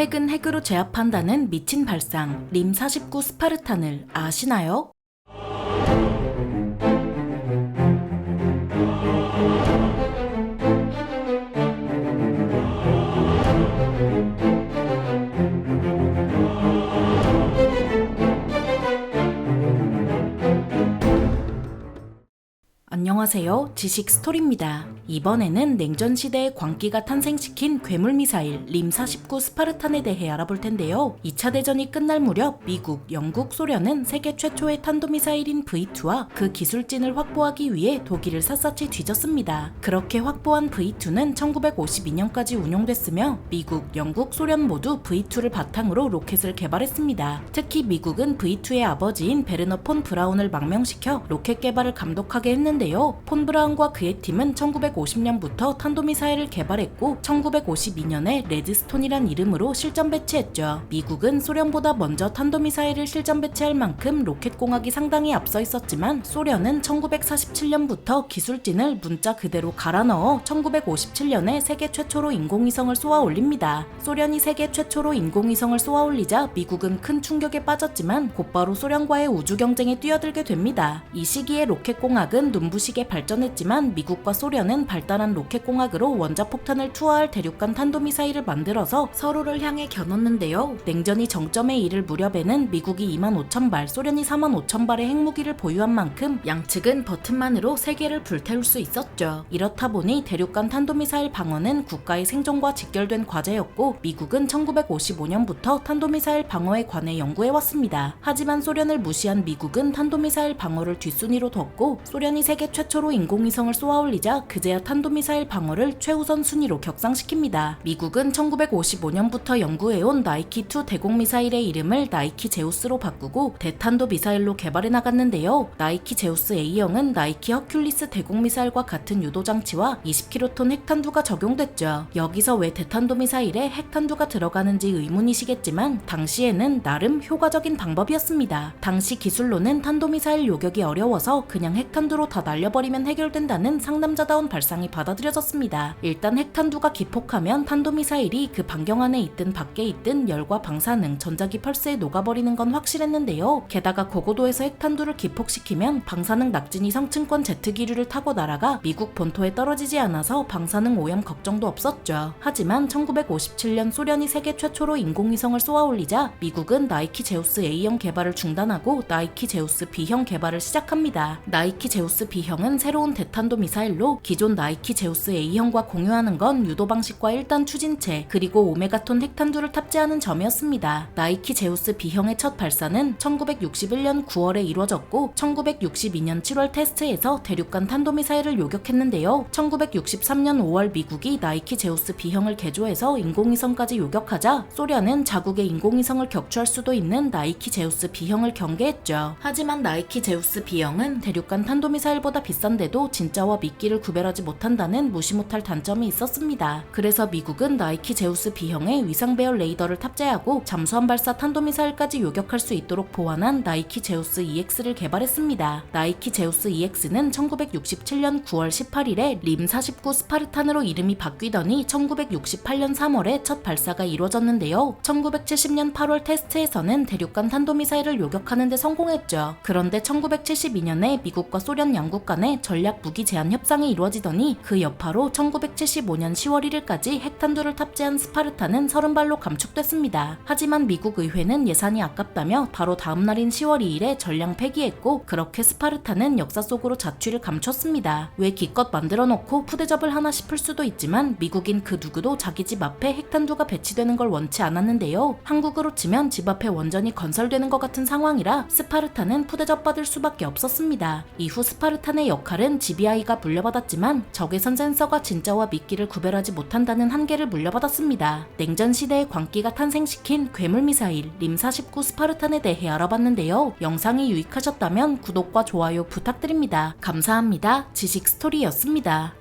핵은 핵으로 제압한다는 미친 발상 림 49 스파르탄을 아시나요? 안녕하세요. 지식 스토리입니다. 이번에는 냉전 시대의 광기가 탄생시킨 괴물 미사일 림 49 스파르탄에 대해 알아볼 텐데요. 2차 대전이 끝날 무렵 미국, 영국, 소련은 세계 최초의 탄도 미사일인 V2와 그 기술진을 확보하기 위해 독일을 샅샅이 뒤졌습니다. 그렇게 확보한 V2는 1952년까지 운용됐으며 미국, 영국, 소련 모두 V2를 바탕으로 로켓을 개발했습니다. 특히 미국은 V2의 아버지인 베르너 폰 브라운을 망명시켜 로켓 개발을 감독하게 했는데요. 폰 브라운과 그의 팀은 1950년부터 탄도미사일을 개발했고 1952년에 레드스톤이란 이름으로 실전 배치했죠. 미국은 소련보다 먼저 탄도미사일을 실전 배치할 만큼 로켓 공학이 상당히 앞서 있었지만 소련은 1947년부터 기술진을 문자 그대로 갈아 넣어 1957년에 세계 최초로 인공위성을 쏘아 올립니다. 소련이 세계 최초로 인공위성을 쏘아 올리자 미국은 큰 충격에 빠졌지만 곧바로 소련과의 우주 경쟁에 뛰어들게 됩니다. 이 시기에 로켓 공학은 눈부시 게 발전했지만 미국과 소련은 발달한 로켓 공학으로 원자폭탄을 투하할 대륙간 탄도미사일을 만들어서 서로를 향해 겨눴는데요. 냉전이 정점에 이를 무렵에는 미국이 2만 5천 발, 소련이 4만 5천 발의 핵무기를 보유한 만큼 양측은 버튼만으로 세계를 불태울 수 있었죠. 이렇다 보니 대륙간 탄도미사일 방어는 국가의 생존과 직결된 과제였고 미국은 1955년부터 탄도미사일 방어에 관해 연구해 왔습니다. 하지만 소련을 무시한 미국은 탄도미사일 방어를 뒷순위로 뒀고 소련이 세계 최초로 인공위성을 쏘아올리자 그제야 탄도미사일 방어를 최우선 순위로 격상시킵니다. 미국은 1955년부터 연구해온 나이키2 대공미사일의 이름을 나이키 제우스로 바꾸고 대탄도 미사일로 개발해 나갔는데요. 나이키 제우스 A형은 나이키 허큘리스 대공미사일과 같은 유도장치와 20kg 핵탄두가 적용됐죠. 여기서 왜 대탄도 미사일에 핵탄두가 들어가는지 의문이시겠지만 당시에는 나름 효과적인 방법이었습니다. 당시 기술로는 탄도미사일 요격이 어려워서 그냥 핵탄두로 다 날려 버리면 해결된다는 상남자다운 발상이 받아들여졌습니다. 일단 핵탄두가 기폭하면 탄도미사일이 그 반경 안에 있든 밖에 있든 열과 방사능, 전자기 펄스에 녹아버리는 건 확실했는데요. 게다가 고고도에서 핵탄두를 기폭시키면 방사능 낙진이 성층권 제트기류를 타고 날아가 미국 본토에 떨어지지 않아서 방사능 오염 걱정도 없었죠. 하지만 1957년 소련이 세계 최초로 인공위성을 쏘아올리자 미국은 나이키 제우스 A형 개발을 중단하고 나이키 제우스 B형 개발을 시작합니다. 나이키 제우스 B형 은 새로운 대탄도 미사일로 기존 나이키 제우스 A형과 공유하는 건 유도 방식과 1단 추진체 그리고 오메가톤 핵탄두를 탑재하는 점이었습니다. 나이키 제우스 B형의 첫 발사는 1961년 9월에 이루어졌고 1962년 7월 테스트에서 대륙간 탄도미사일을 요격했는데요. 1963년 5월 미국이 나이키 제우스 B형을 개조해서 인공위성까지 요격하자 소련은 자국의 인공위성을 격추할 수도 있는 나이키 제우스 B형을 경계했죠. 하지만 나이키 제우스 B형은 대륙간 탄도미사일보다 비싼데도 진짜와 미끼를 구별하지 못한다는 무시 못할 단점이 있었습니다. 그래서 미국은 나이키 제우스 B형에 위상 배열 레이더를 탑재하고 잠수함 발사 탄도미사일까지 요격할 수 있도록 보완한 나이키 제우스 EX를 개발했습니다. 나이키 제우스 EX는 1967년 9월 18일에 림 49 스파르탄으로 이름이 바뀌더니 1968년 3월에 첫 발사가 이루어졌는데요. 1970년 8월 테스트에서는 대륙간 탄도미사일을 요격하는 데 성공했죠. 그런데 1972년에 미국과 소련 양국 간의 전략 무기 제한 협상이 이루어지더니 그 여파로 1975년 10월 1일까지 핵탄두를 탑재한 스파르탄은 30발로 감축됐습니다. 하지만 미국 의회는 예산이 아깝다며 바로 다음 날인 10월 2일에 전량 폐기했고 그렇게 스파르탄은 역사 속으로 자취를 감췄습니다. 왜 기껏 만들어 놓고 푸대접을 하나 싶을 수도 있지만 미국인 그 누구도 자기 집 앞에 핵탄두가 배치되는 걸 원치 않았는데요. 한국으로 치면 집 앞에 원전이 건설되는 것 같은 상황이라 스파르탄은 푸대접 받을 수밖에 없었습니다. 이후 스파르 탄의 역할은 GBI가 물려받았지만 적외선 센서가 진짜와 미끼를 구별하지 못한다는 한계를 물려받았습니다. 냉전 시대의 광기가 탄생시킨 괴물 미사일 림49 스파르탄에 대해 알아봤는데요. 영상이 유익하셨다면 구독과 좋아요 부탁드립니다. 감사합니다. 지식 스토리였습니다.